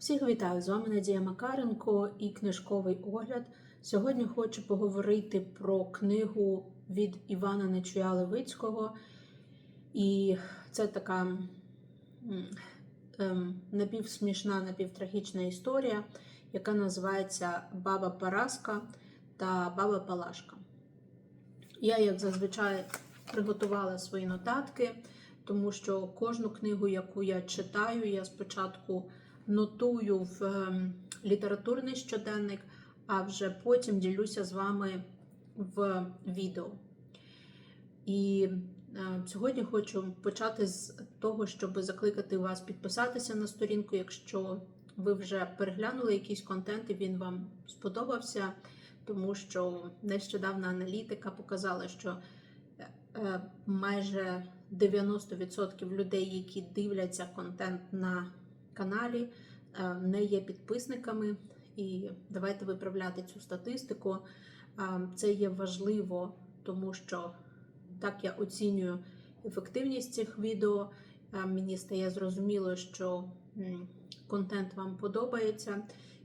Всіх вітаю! З вами Надія Макаренко і книжковий огляд. Сьогодні хочу поговорити про книгу від Івана Нечуя Левицького. І це така ем, напівсмішна, напівтрагічна історія, яка називається Баба Параска та Баба Палашка. Я, як зазвичай, приготувала свої нотатки, тому що кожну книгу, яку я читаю, я спочатку нотую в ем, літературний щоденник, а вже потім ділюся з вами в відео. І е, сьогодні хочу почати з того, щоб закликати вас підписатися на сторінку, якщо ви вже переглянули якийсь контент і він вам сподобався, тому що нещодавна аналітика показала, що е, майже 90% людей, які дивляться контент на каналі, е, не є підписниками. І давайте виправляти цю статистику. Е, Це є важливо, тому що так я оцінюю ефективність цих відео. Е, Мені стає зрозуміло, що контент вам подобається,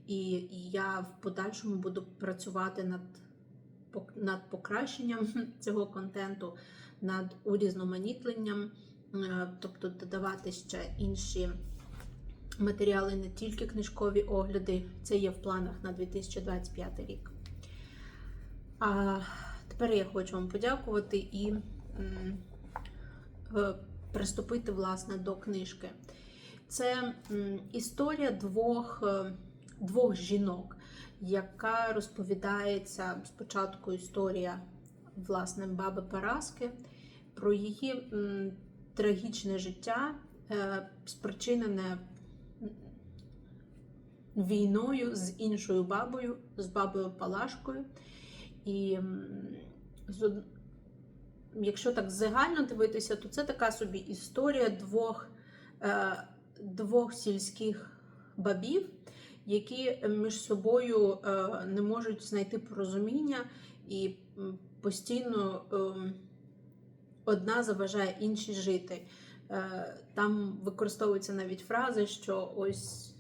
і я в подальшому буду працювати над, над покращенням цього контенту, над урізноманітленням, тобто додавати ще інші матеріали, не тільки книжкові огляди. Це є в планах на 2025 рік. А тепер я хочу вам подякувати і е, приступити власне до книжки. Це історія двох, е, двох жінок, яка розповідається спочатку історія власне баби Параски про її трагічне життя, е, спричинене війною з іншою бабою, з бабою Палашкою. І з якщо так загально дивитися, то це така собі історія двох, е, двох сільських бабів, які між собою е, не можуть знайти порозуміння і постійно ем, одна заважає іншій жити. Е, Там використовуються навіть фрази, що ось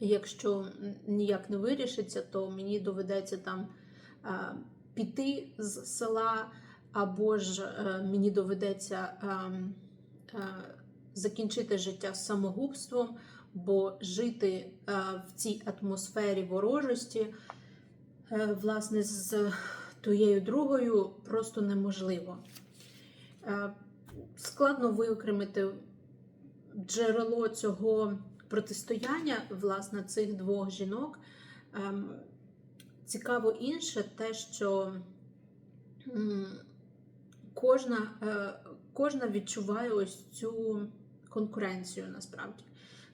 якщо ніяк не вирішиться, то мені доведеться там піти з села, або ж е, мені доведеться закінчити життя самогубством, бо жити в цій атмосфері ворожості, е, власне, з тією другою просто неможливо. Е, Складно виокремити джерело цього протистояння власне цих двох жінок. Ем, Цікаво інше, те, що кожна, е, кожна відчуває ось цю конкуренцію насправді.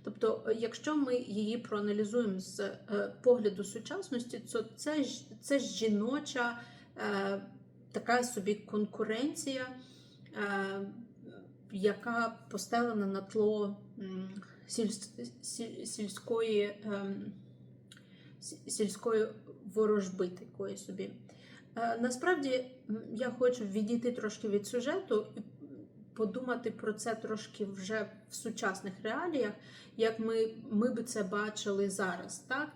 Тобто, якщо ми її проаналізуємо з е, погляду сучасності, то це, це жіноча е, така собі конкуренція, яка постелена на тло сіль- сіль- сільської, ем, сільської ворожби такої собі. Е, Насправді я хочу відійти трошки від сюжету і подумати про це трошки вже в сучасних реаліях, як ми, ми би це бачили зараз. Так?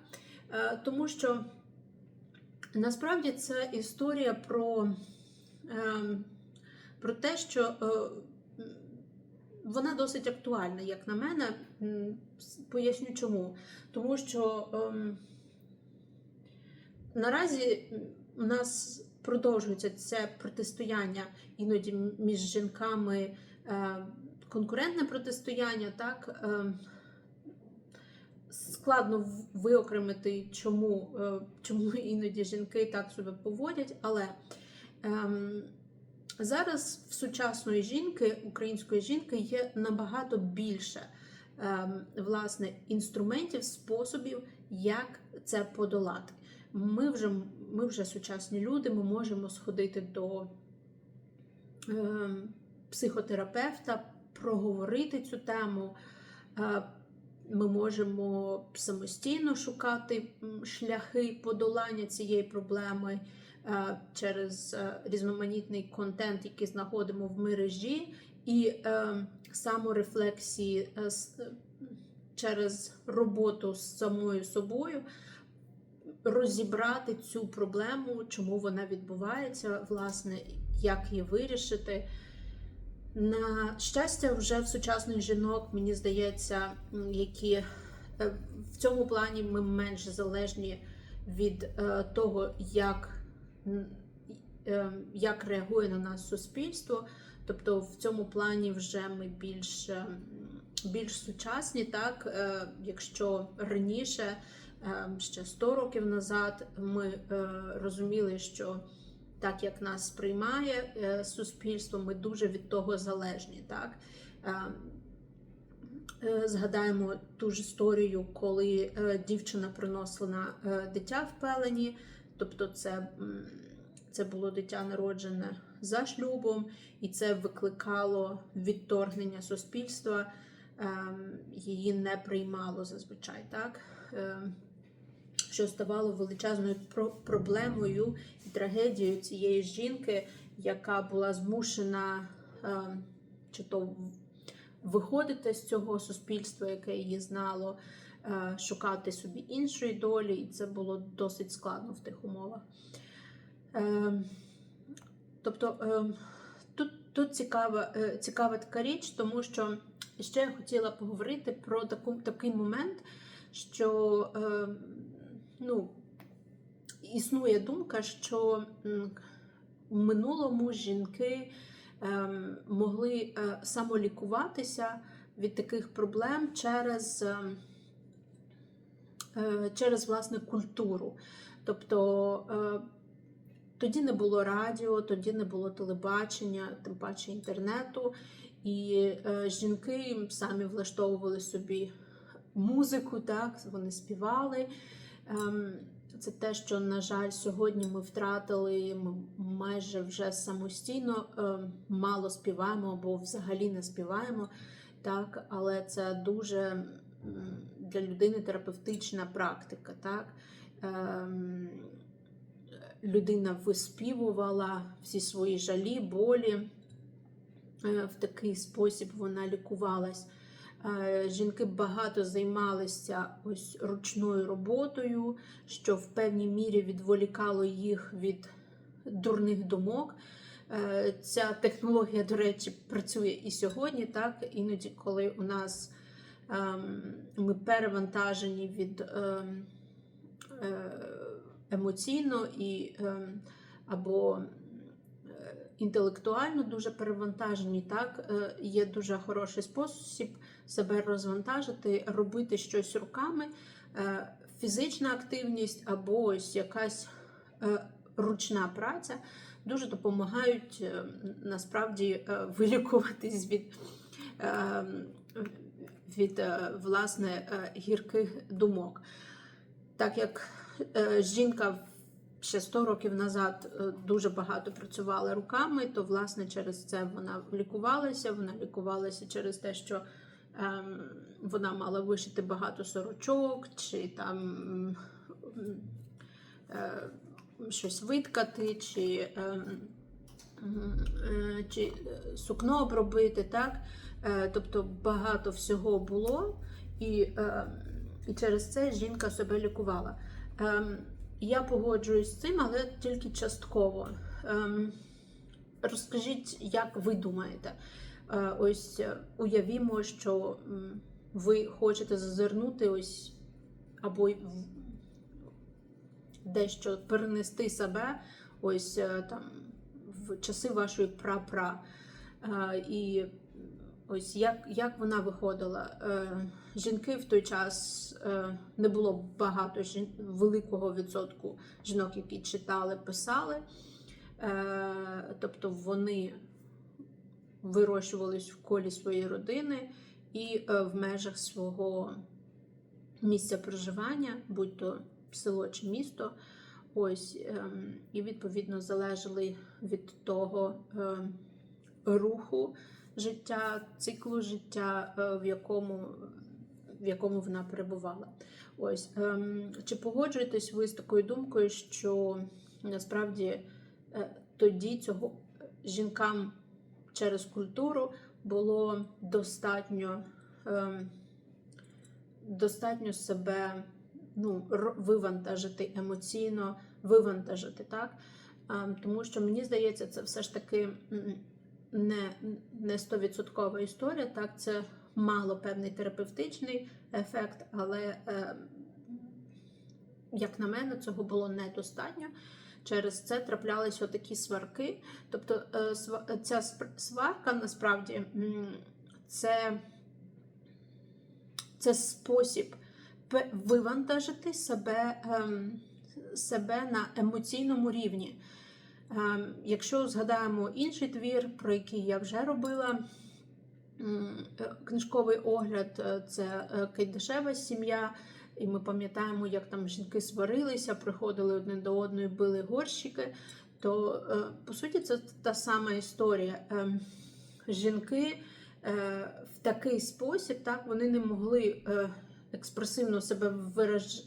Е, Тому що насправді це історія про, ем, про те, що е, вона досить актуальна, як на мене. Поясню чому. Тому що ем, наразі у нас продовжується це протистояння іноді між жінками, е, конкурентне протистояння, так. ем, Складно виокремити, чому, е, чому іноді жінки так себе поводять, але ем, зараз в сучасної жінки, української жінки, є набагато більше ем, власне інструментів, способів, як це подолати. Ми вже, ми вже сучасні люди, ми можемо сходити до ем, психотерапевта, проговорити цю тему. Е, Ми можемо самостійно шукати шляхи подолання цієї проблеми через е, різноманітний контент, який знаходимо в мережі, і е, саморефлексії, е, е, через роботу з самою собою розібрати цю проблему, чому вона відбувається, власне, як її вирішити. На щастя, вже в сучасних жінок, мені здається, які е, в цьому плані ми менш залежні від е, того, як, е, як реагує на нас суспільство. Тобто в цьому плані вже ми більш, е, більш сучасні, так Е, якщо раніше, е, ще 100 років назад, ми е, розуміли, що так як нас сприймає е, суспільство, ми дуже від того залежні. Так? Згадаємо ту ж історію, коли дівчина приносила дитя в пелені, тобто це, це було дитя народжене за шлюбом, і це викликало відторгнення суспільства, ем, її не приймало зазвичай. Так? Ем, що ставало величезною про- проблемою і трагедією цієї жінки, яка була змушена е, чи то виходити з цього суспільства, яке її знало, шукати собі іншої долі, і це було досить складно в тих умовах. Е, тобто е, тут, тут цікава, е, цікава така річ, тому що ще я хотіла поговорити про таку, такий момент, що е, ну, існує думка, що в минулому жінки могли е, самолікуватися від таких проблем через, е, через власне культуру. Тобто е, тоді не було радіо, тоді не було телебачення, тим паче інтернету, і е, жінки самі влаштовували собі музику, так, вони співали. Ем, Це те, що, на жаль, сьогодні ми втратили. Ми майже вже самостійно мало співаємо або взагалі не співаємо. Так, але це дуже для людини терапевтична практика. Так? Ем, Людина виспівувала всі свої жалі, болі. Е, В такий спосіб вона лікувалась. Е, Жінки багато займалися ось ручною роботою, що в певній мірі відволікало їх від дурних думок. Е, Ця технологія, до речі, працює і сьогодні, так іноді, коли у нас ем, ми перевантажені від ем, е, емоційно і ем, або е, інтелектуально дуже перевантажені, так? Е, є дуже хороший спосіб себе розвантажити, робити щось руками, е, фізична активність або ось якась е, ручна праця дуже допомагають е, насправді е, вилікуватись від, е, від е, власне е, гірких думок. Так як е, жінка ще 100 років назад дуже багато працювала руками, то власне через це вона лікувалася. Вона лікувалася через те, що ем, вона мала вишити багато сорочок, чи там щось виткати, чи, ем, чи сукно обробити. так? Е, Тобто багато всього було, і, е, і через це жінка себе лікувала. Ем, Я погоджуюсь з цим, але тільки частково. Розкажіть, як ви думаєте? Е, Ось е, уявімо, що ви хочете зазирнути ось або дещо перенести себе ось е, там в часи вашої прапра. Е, І ось як, як вона виходила. Е, Жінки в той час е, не було багато жін... великого відсотку жінок, які читали, писали. Е, Тобто вони вирощувались в колі своєї родини і е, в межах свого місця проживання, будь то село чи місто. Ось, ем, і відповідно залежали від того ем, руху життя, циклу життя, е, в якому, в якому вона перебувала. Ось, ем, чи погоджуєтесь ви з такою думкою, що насправді е, тоді цього жінкам через культуру було достатньо ем, достатньо себе ну, вивантажити емоційно, вивантажити, так? А, Тому що мені здається, це все ж таки не, не 100% історія, так, це мало певний терапевтичний ефект, але, е, як на мене, цього було недостатньо. Через це траплялися такі сварки. Тобто е, ця сварка насправді це, це спосіб вивантажити себе, ем, себе на емоційному рівні. Ем, Якщо згадаємо інший твір, про який я вже робила, е, книжковий огляд е, це е, Кайдашева сім'я. І ми пам'ятаємо, як там жінки сварилися, приходили одне до одної, били горщики. То по суті, це та сама історія. Ем, Жінки в такий спосіб так вони не могли експресивно себе вираж...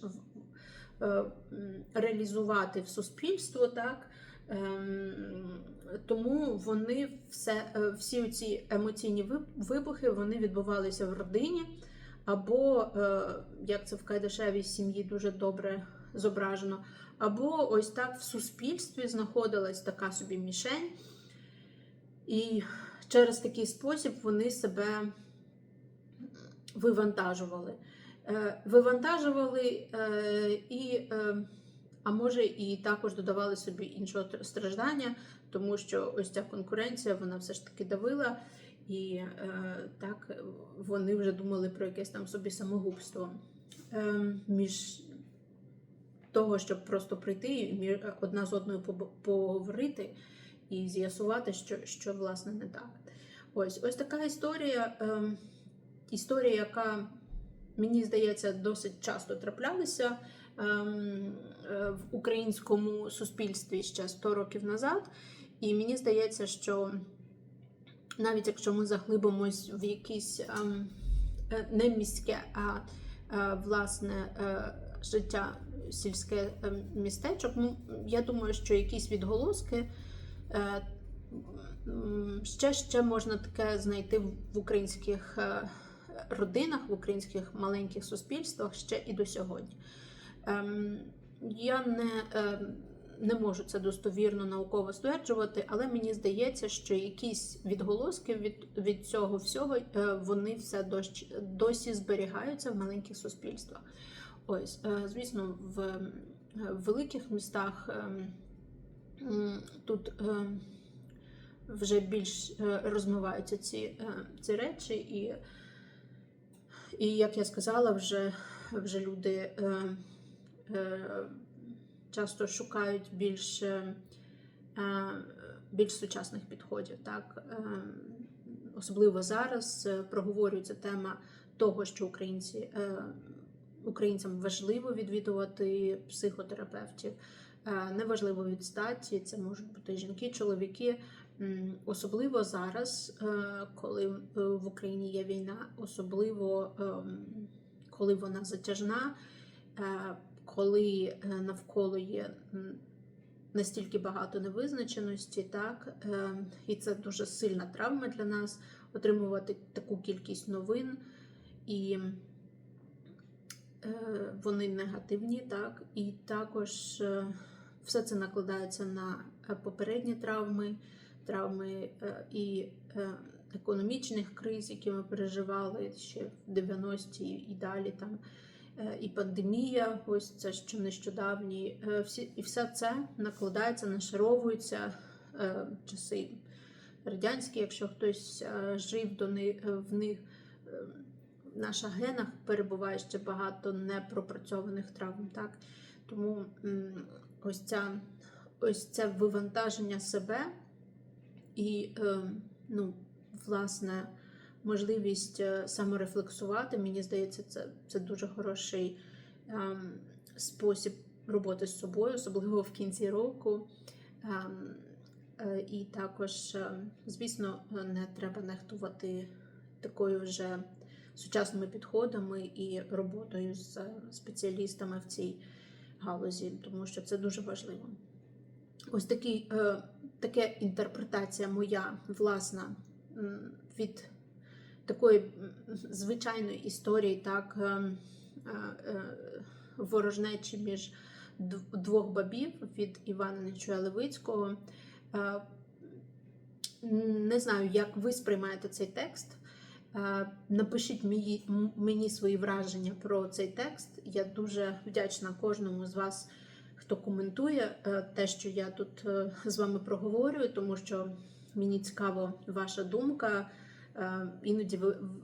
реалізувати в суспільство, так. Ем, Тому вони все, е, всі ці емоційні вибухи вони відбувалися в родині, або, е, як це в Кайдашевій сім'ї дуже добре зображено, або ось так в суспільстві знаходилась така собі мішень, і через такий спосіб вони себе вивантажували. Е, Вивантажували і, а може, і також додавали собі іншого страждання, тому що ось ця конкуренція вона все ж таки давила, і е, так вони вже думали про якесь там собі самогубство. Е, Між того, щоб просто прийти і одна з одною поговорити і з'ясувати, що, що власне не так. Ось ось така історія, ем, історія, яка мені здається досить часто траплялася е, в українському суспільстві ще 100 років назад. І мені здається, що навіть якщо ми заглибимось в якісь ем, е, не міське, а е, власне е, життя сільське е, містечок, ну, я думаю, що якісь відголоски. е, Ще ще можна таке знайти в українських е, родинах, в українських маленьких суспільствах ще і до сьогодні. Ем, Я не, е, не можу це достовірно науково стверджувати, але мені здається, що якісь відголоски від, від цього всього е, вони все дощ, досі зберігаються в маленьких суспільствах. Ось, е, звісно, в, е, в великих містах ем, тут. ем, вже більш розмиваються ці, ці речі, і, і як я сказала, вже, вже люди часто шукають більш, е, е, більш сучасних підходів. Так? Е, Особливо зараз е, проговорюється тема того, що українці, е, українцям важливо відвідувати психотерапевтів. Е, Неважливо від статі, це можуть бути жінки, чоловіки. Особливо зараз, е, коли е, в Україні є війна, особливо ем, коли вона затяжна, е, коли е, навколо є настільки багато невизначеності, так е, і це дуже сильна травма для нас отримувати таку кількість новин, і е, вони негативні, так, і також все це накладається на попередні травми травми і економічних криз, які ми переживали ще в 90-ті і далі там. Е, І пандемія, ось це що нещодавні, е, всі і все це накладається, нашаровується е, часи радянські, якщо хтось жив до них в них. В наших генах перебуває ще багато непропрацьованих травм. Так? Тому ось, ця, ось це вивантаження себе і, ну, власне, можливість е, саморефлексувати, мені здається, це, це дуже хороший ем, спосіб роботи з собою, особливо в кінці року. Ем, е, і також, е, звісно, не треба нехтувати такою вже сучасними підходами і роботою з е, спеціалістами в цій галузі, тому що це дуже важливо. Ось такий, е, така інтерпретація моя власна від такої звичайної історії, так, е, е, е, ворожнечі між двох бабів від Івана Нечуя Левицького. Е, Не знаю, як ви сприймаєте цей текст. Напишіть мені, свої враження про цей текст. Я дуже вдячна кожному з вас, хто коментує те, що я тут з вами проговорюю, тому що мені цікаво ваша думка. Е, Іноді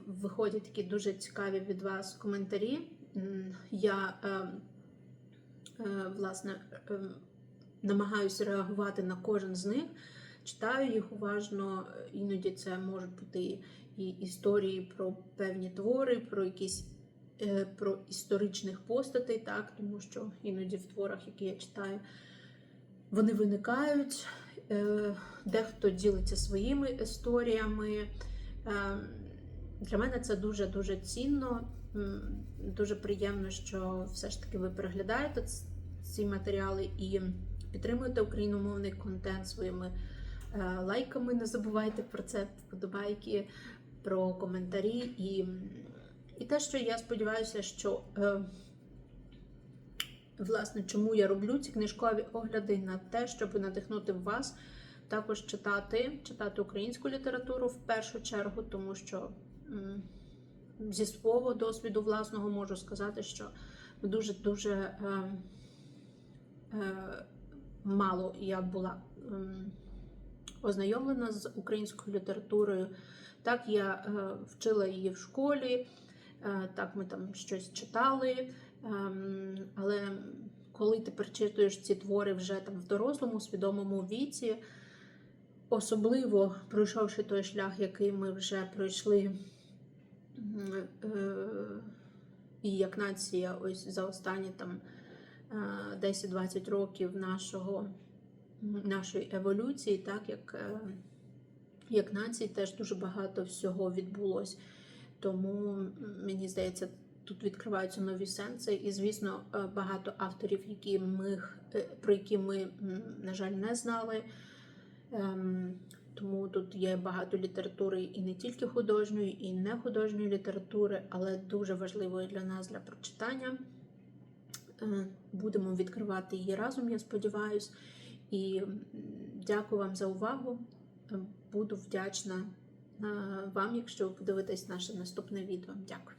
виходять такі дуже цікаві від вас коментарі. Я е, е, власне намагаюся реагувати на кожен з них. Читаю їх уважно, іноді це можуть бути і історії про певні твори, про якісь про історичних постатей, так, тому що іноді в творах, які я читаю, вони виникають. Дехто ділиться своїми історіями. Е, Для мене це дуже дуже цінно. Дуже приємно, що все ж таки ви переглядаєте ці матеріали і підтримуєте україномовний контент своїми е, лайками. Не забувайте про це, вподобайки, про коментарі і, і те, що я сподіваюся, що е, власне чому я роблю ці книжкові огляди на те, щоб надихнути вас також читати, читати українську літературу в першу чергу, тому що зі свого досвіду власного можу сказати, що дуже дуже е, е, мало я була ем, ознайомлена з українською літературою. Так, я е, вчила її в школі, е, так ми там щось читали. ем, але коли ти перечитуєш ці твори вже там в дорослому, свідомому віці, особливо пройшовши той шлях, який ми вже пройшли е, і як нація, ось за останні там е, 10-20 років нашого, нашої еволюції, так як, е, як нації, теж дуже багато всього відбулось. Тому мені здається, тут відкриваються нові сенси, і, звісно, е, багато авторів, які ми, е, про які ми, на жаль, не знали. Ем, Тому тут є багато літератури і не тільки художньої, і не художньої літератури, але дуже важливої для нас для прочитання. Е, Будемо відкривати її разом, я сподіваюся. І дякую вам за увагу. Буду вдячна е, вам, якщо ви подивитесь наше наступне відео. Дякую.